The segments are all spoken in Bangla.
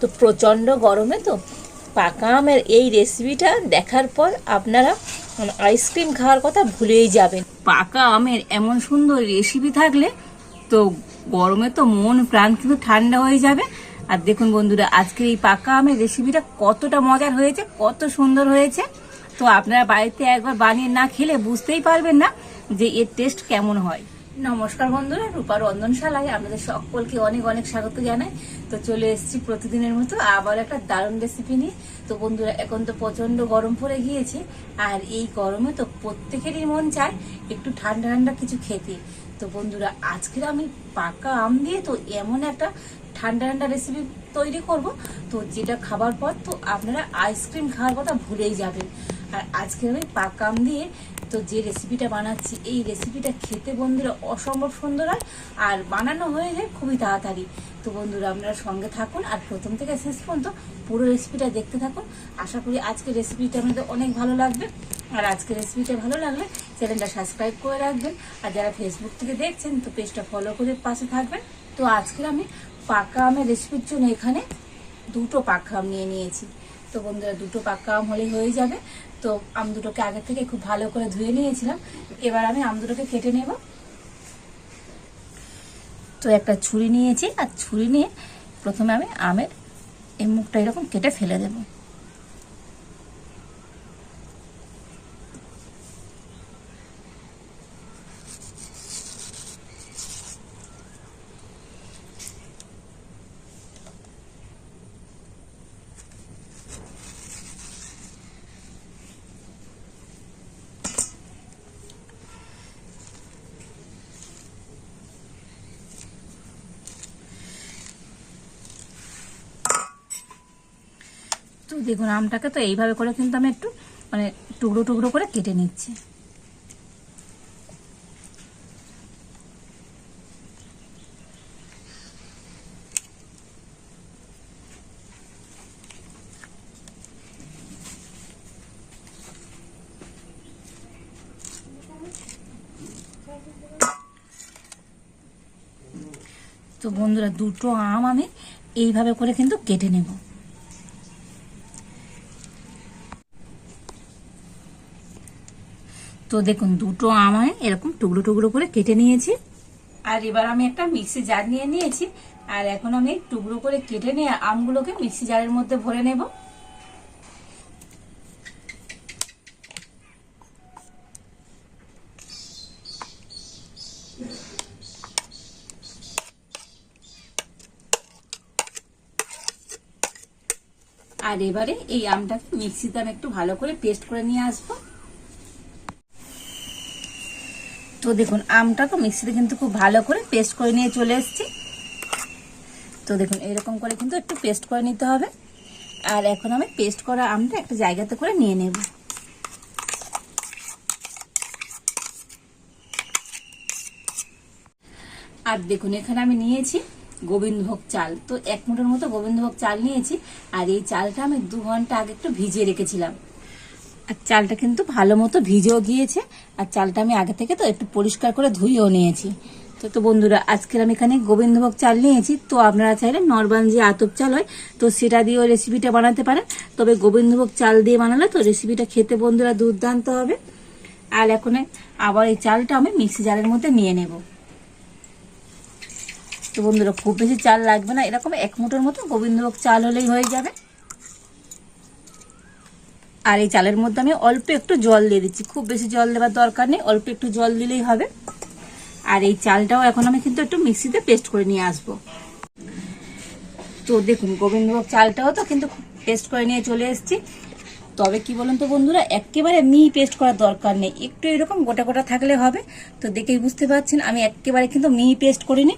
তো প্রচণ্ড গরমে তো পাকা আমের এই রেসিপিটা দেখার পর আপনারা আইসক্রিম খাওয়ার কথা ভুলেই যাবেন। পাকা আমের এমন সুন্দর রেসিপি থাকলে তো গরমে তো মন প্রাণ কিন্তু ঠান্ডা হয়ে যাবে। আর দেখুন বন্ধুরা, আজকের এই পাকা আমের রেসিপিটা কতটা মজার হয়েছে, কত সুন্দর হয়েছে। তো আপনারা বাড়িতে একবার বানিয়ে না খেলে বুঝতেই পারবেন না যে এর টেস্ট কেমন হয়। নমস্কার বন্ধুরা রূপার রন্ধনশালায় আপনাদের সকলকে অনেক অনেক স্বাগত জানাই। তো চলে এসেছি প্রতিদিনের মতো আবার একটা দারুণ রেসিপি নিয়ে। তো বন্ধুরা, এখন তো প্রচণ্ড গরম পড়ে গিয়েছে, আর এই গরমে তো প্রত্যেকেরই মন চায় একটু ঠান্ডা ঠান্ডা কিছু খেতে। তো বন্ধুরা, আজকের আমি পাকা আম দিয়ে তো এমন একটা ঠান্ডা ঠান্ডা রেসিপি তৈরি করব। তো যেটা খাবার পর তো আপনারা আইসক্রিম খাওয়ার কথা ভুলেই যাবেন। আর আজকে আমি পাকা আম দিয়ে তো যে রেসিপিটা বানাচ্ছি, এই রেসিপিটা খেতে বন্ধুরা অসম্ভব সুন্দর হয় আর বানানো হয়ে যায় খুবই তাড়াতাড়ি। তো বন্ধুরা আপনারা সঙ্গে থাকুন আর প্রথম থেকে শেষ পর্যন্ত পুরো রেসিপিটা দেখতে থাকুন। আশা করি আজকের রেসিপিটা আপনাদের অনেক ভালো লাগবে। আর আজকের রেসিপিটা ভালো লাগলে চ্যানেলটা সাবস্ক্রাইব করে রাখবেন। আর যারা ফেসবুক থেকে দেখছেন, তো পেজটা ফলো করে পাশে থাকবেন। তো আজকে আমি পাকা আমের রেসিপির জন্য এখানে দুটো পাকা আম নিয়ে নিয়েছি। তো বন্ধুরা, দুটো পাক্কা আম হলে হয়ে যাবে। তো আম দুটোকে আগে থেকে খুব ভালো করে ধুয়ে নিয়েছিলাম। এবার আমি আম দুটোকে কেটে নেব। তো একটা ছুরি নিয়েছি, আর ছুরি নিয়ে প্রথমে আমি আমের এই মুখটা এরকম কেটে ফেলে দেবো। দেখুন, আমটাকে তো এইভাবে করে কিন্তু আমি একটু মানে টুকরো টুকরো করে কেটে নিচ্ছি। তো বন্ধুরা, দুটো আম আমি এইভাবে করে কিন্তু কেটে নেব। তো দেখুন, দুটো আম আমি এরকম টুকরো টুকরো করে কেটে নিয়েছি। আর এবার আমি একটা মিক্সি জার নিয়ে নিয়েছি। আর এখন আমি টুকরো করে কেটে নিয়ে আমগুলোকে মিক্সি জারের মধ্যে ভরে নেব। আর এবারে এই আমটাকে মিক্সিতে আমি একটু ভালো করে পেস্ট করে নিয়ে আসব। তো দেখুন আমটা তো মিক্সিতে কিন্তু খুব ভালো করে পেস্ট করে নিয়ে চলে এসেছি। তো দেখুন, এরকম করে কিন্তু একটু পেস্ট করে নিতে হবে। আর এখন আমি পেস্ট করা আমটা একটা জায়গাতে করে নিয়ে নেব। আর দেখুন, এখানে আমি নিয়েছি গোবিন্দভোগ চাল। তো এক মুঠোর মতো গোবিন্দভোগ চাল নিয়েছি। আর এই চালটা আমি দু ঘণ্টা আগে একটু ভিজিয়ে রেখেছিলাম। আর চালটা কিন্তু ভালো মতো ভিজেও গিয়েছে। আর চালটা আমি আগে থেকে তো একটু পরিষ্কার করে ধুয়েও নিয়েছি। তো তো বন্ধুরা, আজকের আমি এখানে গোবিন্দভোগ চাল নিয়েছি। তো আপনারা চাইলে নর্মাল যে আতপ চাল হয়, তো সেটা দিয়েও রেসিপিটা বানাতে পারেন। তবে গোবিন্দভোগ চাল দিয়ে বানালে তো রেসিপিটা খেতে বন্ধুরা দুর্দান্ত হবে। আর এখন আবার এই চালটা আমি মিক্সি জালের মধ্যে নিয়ে নেব। তো বন্ধুরা, খুব বেশি চাল লাগবে না। এরকম এক মুঠোর মতো গোবিন্দভোগ চাল হলেই হয়ে যাবে। আর এই চালের মধ্যে আমি অল্প একটু জল দিয়ে দিচ্ছি। খুব বেশি জল দেওয়ার দরকার নেই, অল্প একটু জল দিলেই হবে। আর এই চালটাও এখন আমি কিন্তু একটু মিক্সিতে পেস্ট করে নিয়ে আসব। তো দেখুন, গোবিন্দভোগ চালটাও তো কিন্তু পেস্ট করে নিয়ে চলে এসেছি। তবে কি বলুন তো বন্ধুরা, একেবারে মি পেস্ট করার দরকার নেই। একটু এরকম গোটা গোটা থাকলে হবে। তো দেখেই বুঝতে পারছেন, আমি একেবারে কিন্তু মি পেস্ট করিনি।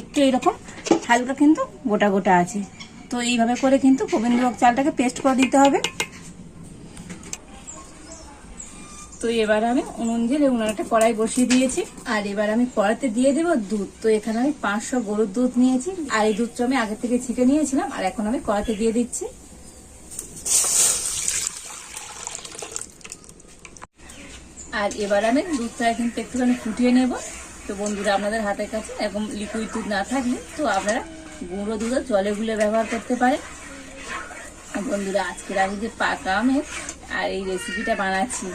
একটু এরকম হালকা কিন্তু গোটা গোটা আছে। তো এইভাবে করে কিন্তু গোবিন্দভোগ চালটাকে পেস্ট করে দিতে হবে। তো এবার আমি উনুন জেলে উনুন একটা কড়াই বসিয়ে দিয়েছি। আর এবার আমি কড়াইতে দিয়ে দেবো দুধ। তো এখানে আমি পাঁচশো গরুর দুধ নিয়েছি। আর এই দুধটা আমি আগে থেকে ছিটে নিয়েছিলাম, আর এখন আমি কড়াইতে দিয়ে দিচ্ছি। আর এবার আমি দুধটা কিন্তু একটুখানি ফুটিয়ে নেব। তো বন্ধুরা, আপনাদের হাতের কাছে এরকম লিকুইড দুধ না থাকলে তো আপনারা গুঁড়ো দুধও জলে গুলে ব্যবহার করতে পারেন। বন্ধুরা, আজকের আমি যে পাকা আমের আর এই রেসিপিটা বানাচ্ছি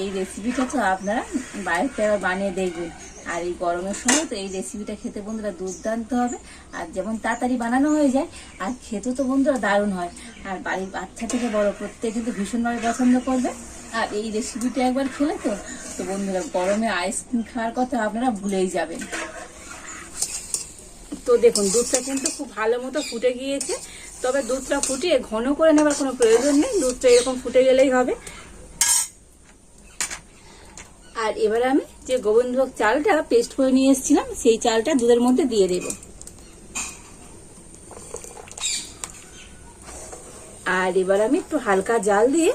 এই রেসিপিটা তো আপনারা বাড়িতে আবার বানিয়ে দেখবেন। আর এই গরমের সময় তো এই রেসিপিটা খেতে বন্ধুরা দুর্দান্ত হবে। আর যেমন তাড়াতাড়ি বানানো হয়ে যায়, আর খেতে তো বন্ধুরা দারুণ হয়। আর বাড়ির বাচ্চা থেকে বড় প্রত্যেক কিন্তু ভীষণভাবে পছন্দ করবে। আর এই রেসিপিটা একবার খেলে তো তো বন্ধুরা গরমে আইসক্রিম খাওয়ার কথা আপনারা ভুলেই যাবেন। তো দেখুন, দুধটা কিন্তু খুব ভালো মতো ফুটে গিয়েছে। তবে দুধটা ফুটিয়ে ঘন করে নেবার কোনো প্রয়োজন নেই। দুধটা এরকম ফুটে গেলেই হবে। আর এবার আমি যে গোবিন্দভোগ চালটা পেস্ট করে নিয়ে এসেছিলাম, সেই চালটা দুধের মধ্যে দিয়ে দেব। আর এবার আমি একটু হালকা জাল দিয়ে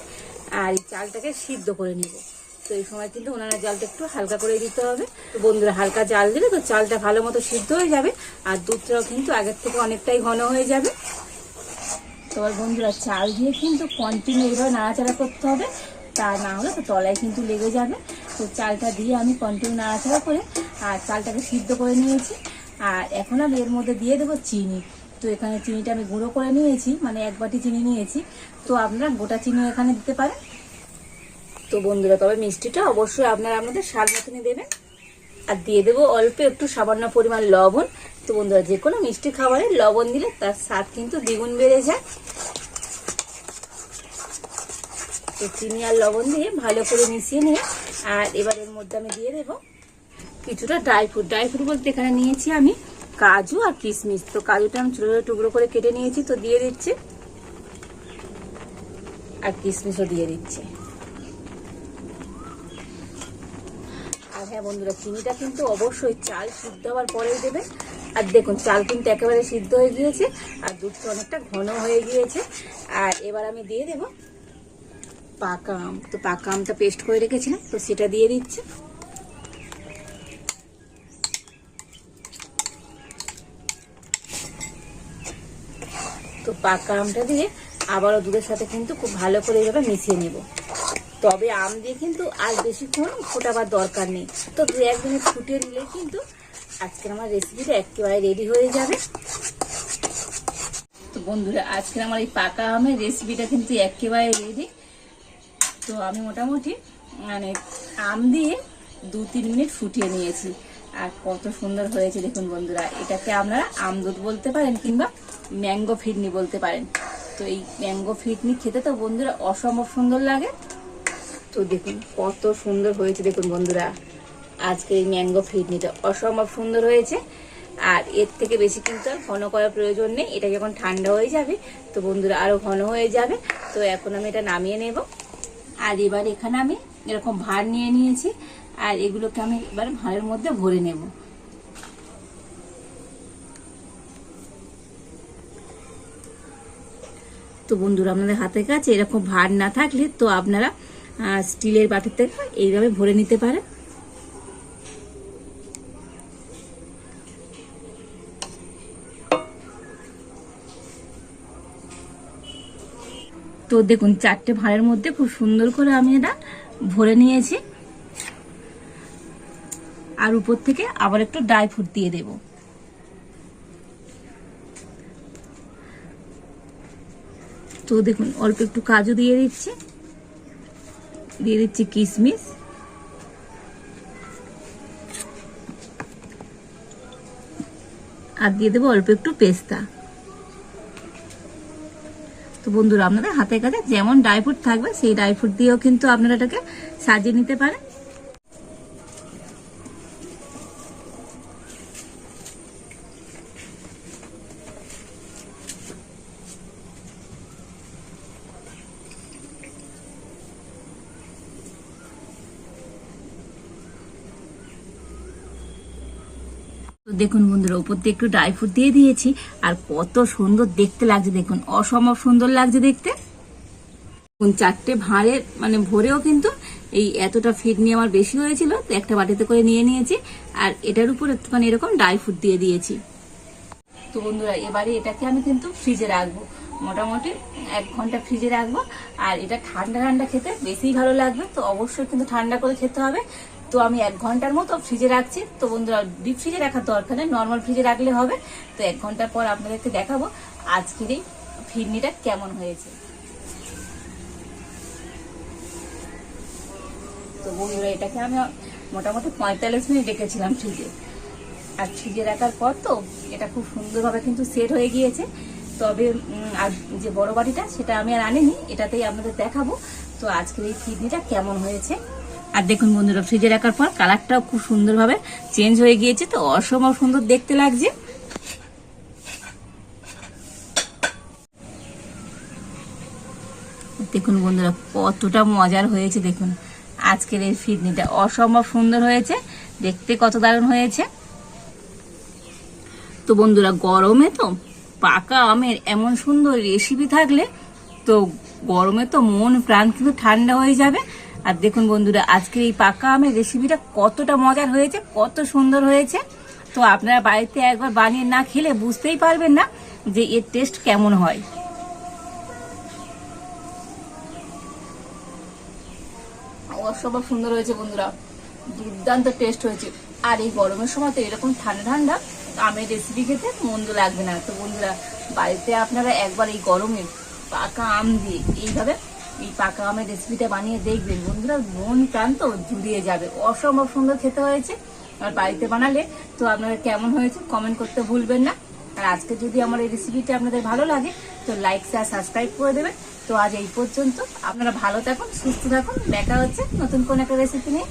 আর চালটাকে সিদ্ধ করে নেব। তো এই সময় কিন্তু ওনারা জালটা একটু হালকা করে দিতে হবে। তো বন্ধুরা, হালকা জাল দিলে তো চালটা ভালো মতো সিদ্ধ হয়ে যাবে আর দুধটাও কিন্তু আগের থেকে অনেকটাই ঘন হয়ে যাবে। তোমার বন্ধুরা, চাল দিয়ে কিন্তু কন্টিনিউ এইভাবে নাড়াচাড়া করতে হবে। তা না হলে তো তলায় কিন্তু লেগে যাবে। তো চালটা দিয়ে আমি কন্টিনিউ নাড়াচাড়া করে, আর চালটাকে সিদ্ধ করে নিয়েছি। আর এখন আমি এর মধ্যে দিয়ে দেবো চিনি। তো এখানে চিনিটা আমি গুঁড়ো করে নিয়েছি মানে এক বাটি চিনি নিয়েছি। তো আপনারা গোটা চিনি এখানে দিতে পারেন। তো বন্ধুরা, তবে মিষ্টিটা অবশ্যই আপনারা আপনাদের স্বাদ মতনই দেবেন। আর দিয়ে দেবো অল্প একটু সামান্য পরিমাণ লবণ। তো বন্ধুরা, যে কোনো মিষ্টি খাবারে লবণ দিলে তার স্বাদ কিন্তু দ্বিগুণ বেড়ে যায়। তো চিনি আর লবণ দিয়ে ভালো করে মিশিয়ে নিয়ে আর এবার এর মধ্যে আমি দিয়ে দেবো কিছুটা ড্রাই ফ্রুট ড্রাই ফ্রুট বলতে এখানে নিয়েছি আমি কাজু আর কিশমিশ। তো কাজুটা আমি ছোটো ছোটো টুকরো করে কেটে নিয়েছি, তো দিয়ে দিচ্ছি। আর কিশমিশও দিয়ে দিচ্ছি। আর হ্যাঁ বন্ধুরা, চিনিটা কিন্তু অবশ্যই চাল সিদ্ধ হওয়ার পরেই দেবে। আর দেখুন, চাল কিন্তু একেবারে সিদ্ধ হয়ে গিয়েছে, আর দুধটা অনেকটা ঘন হয়ে গিয়েছে। আর এবার আমি দিয়ে দেব পাকা আম তো পাকা আমটা পেস্ট করে রেখেছিলাম, তো সেটা দিয়ে দিচ্ছি। তো পাকা আমটা দিয়ে আবারও দুধের সাথে কিন্তু খুব ভালো করে এভাবে মিশিয়ে নেব। তবে আম দিয়ে কিন্তু আর বেশিক্ষণ ফোটাবার দরকার নেই। তো দু এক মিনিট ফুটিয়ে নিলে কিন্তু আজকের আমার রেসিপিটা একেবারে রেডি হয়ে যাবে। তো বন্ধুরা, আজকের আমার এই পাকা আমের রেসিপিটা কিন্তু একেবারে রেডি তো আমি মোটামুটি মানে আম দিয়ে দু তিন মিনিট ফুটিয়ে নিয়েছি। আর কত সুন্দর হয়েছে দেখুন বন্ধুরা, এটাকে আপনারা আম দুধ বলতে পারেন কিংবা ম্যাঙ্গো ফিরনি বলতে পারেন। তো এই ম্যাঙ্গো ফিরনি খেতে তো বন্ধুরা অসম্ভব সুন্দর লাগে। তো দেখুন কত সুন্দর হয়েছে দেখুন বন্ধুরা, আজকে এই ম্যাঙ্গো ফিরনিটা অসম্ভব সুন্দর হয়েছে। আর এর থেকে বেশি কিন্তু আর ঘন করার প্রয়োজন নেই, এটা যখন ঠান্ডা হয়ে যাবে তো বন্ধুরা আরও ঘন হয়ে যাবে। তো এখন আমি এটা নামিয়ে নেব। আর এবার এখানে আমি এরকম ভার নিয়ে নিয়েছি, আর এগুলোকে আমি এবার ভাঁড়ের মধ্যে ভরে নেব। তো বন্ধুরা, আপনাদের হাতের কাছে এরকম ভার না থাকলে তো আপনারা স্টিলের বাটিতে এইভাবে ভরে নিতে পারেন। তো দেখুন, চারটে ভাঁড়ের মধ্যে খুব সুন্দর করে আমি এটা ভরে নিয়েছি। আর উপর থেকে আবার একটু ড্রাই ফ্রুট দিয়ে দেব। তো দেখুন, অল্প একটু কাজু দিয়ে দিচ্ছি। দিয়ে দিচ্ছি কিশমিশ আর দিয়ে দেবো অল্প একটু পেস্তা। বন্ধুরা, আপনাদের হাতের কাছে যেমন ড্রাই ফ্রুট থাকবে, সেই ড্রাই ফ্রুট দিয়েও কিন্তু আপনারা এটাকে সাজিয়ে নিতে পারেন। দেখুন বন্ধুরা, উপর দিয়ে একটু ড্রাই ফ্রুট দিয়ে দিয়েছি। আর কত সুন্দর দেখতে লাগছে, দেখুন। অসম্ভব সুন্দর লাগছে দেখতে। চারটে ভাঁড়ে মানে ভরেও কিন্তু এই এতটা ফিট নিয়ে আমার বেশি হয়েছিল একটা বাটিতে করে নিয়ে নিয়েছি। আর এটার উপর একটুখানি এরকম ড্রাই ফ্রুট দিয়ে দিয়েছি। তো বন্ধুরা, এবারে এটাকে আমি কিন্তু ফ্রিজে রাখব। মোটামুটি এক ঘণ্টা ফ্রিজে রাখব। আর এটা ঠান্ডা ঠান্ডা খেতে বেশি ভালো লাগবে, তো অবশ্যই কিন্তু ঠান্ডা করে খেতে হবে। তো আমি এক ঘণ্টার মতো ফ্রিজে রাখছি। তো বন্ধুরা ডিপ ফ্রিজে রাখার দরকার নেই নর্মাল ফ্রিজে রাখলে হবে। তো এক ঘণ্টার পর আপনাদেরকে দেখাবো আজকের এই ফিরনিটা কেমন হয়েছে। তো বন্ধুরা, এটাকে আমি মোটামুটি পঁয়তাল্লিশ মিনিট রেখেছিলাম ফ্রিজে আর ফ্রিজে রাখার পর তো এটা খুব সুন্দরভাবে কিন্তু সেট হয়ে গিয়েছে। তবে আর যে বড় বাড়িটা সেটা আমি আর আনিনি, এটাতেই আপনাদের দেখাবো। তো আজকের এই ফিরনিটা কেমন হয়েছে। আর দেখুন বন্ধুরা ফ্রিজে রাখার পর কালারটাও খুব সুন্দরভাবে চেঞ্জ হয়ে গিয়েছে, তো অসম্ভব সুন্দর দেখতে লাগছে। দেখুন বন্ধুরা, কতটা মজার হয়েছে, দেখুন। আজকের এই ফিরনিটা অসম্ভব সুন্দর হয়েছে, দেখতে কত দারুণ হয়েছে। তো বন্ধুরা, গরমে তো পাকা আমের এমন সুন্দর রেসিপি থাকলে তো গরমে তো মন প্রাণ কিন্তু ঠান্ডা হয়ে যাবে। আর দেখুন বন্ধুরা, আজকের এই পাকা আমের রেসিপিটা কতটা মজার হয়েছে, কত সুন্দর হয়েছে। তো আপনারা বাড়িতে একবার বানিয়ে না খেলে বুঝতেই পারবেন না যে এর টেস্ট কেমন হয়। অসম্ভব সুন্দর হয়েছে বন্ধুরা, দুর্দান্ত টেস্ট হয়েছে। আর এই গরমের সময় তো এরকম ঠান্ডা ঠান্ডা আমের রেসিপি খেতে মন্দ লাগবে না। তো বন্ধুরা, বাড়িতে আপনারা একবার এই গরমে পাকা আম দিয়ে এইভাবে এই পাকা আমের রেসিপিটা বানিয়ে দেখবেন। বন্ধুরা, মন প্রাণ তো জুড়িয়ে যাবে। অসম্ভব সুন্দর খেতে হয়েছে। আর বাড়িতে বানালে তো আপনারা কেমন হয়েছে কমেন্ট করতে ভুলবেন না। আর আজকে যদি আমার এই রেসিপিটা আপনাদের ভালো লাগে, তো লাইক শেয়ার সাবস্ক্রাইব করে দেবেন। তো আজ এই পর্যন্ত। আপনারা ভালো থাকুন, সুস্থ থাকুন। দেখা হচ্ছে নতুন কোন একটা রেসিপি নিয়ে।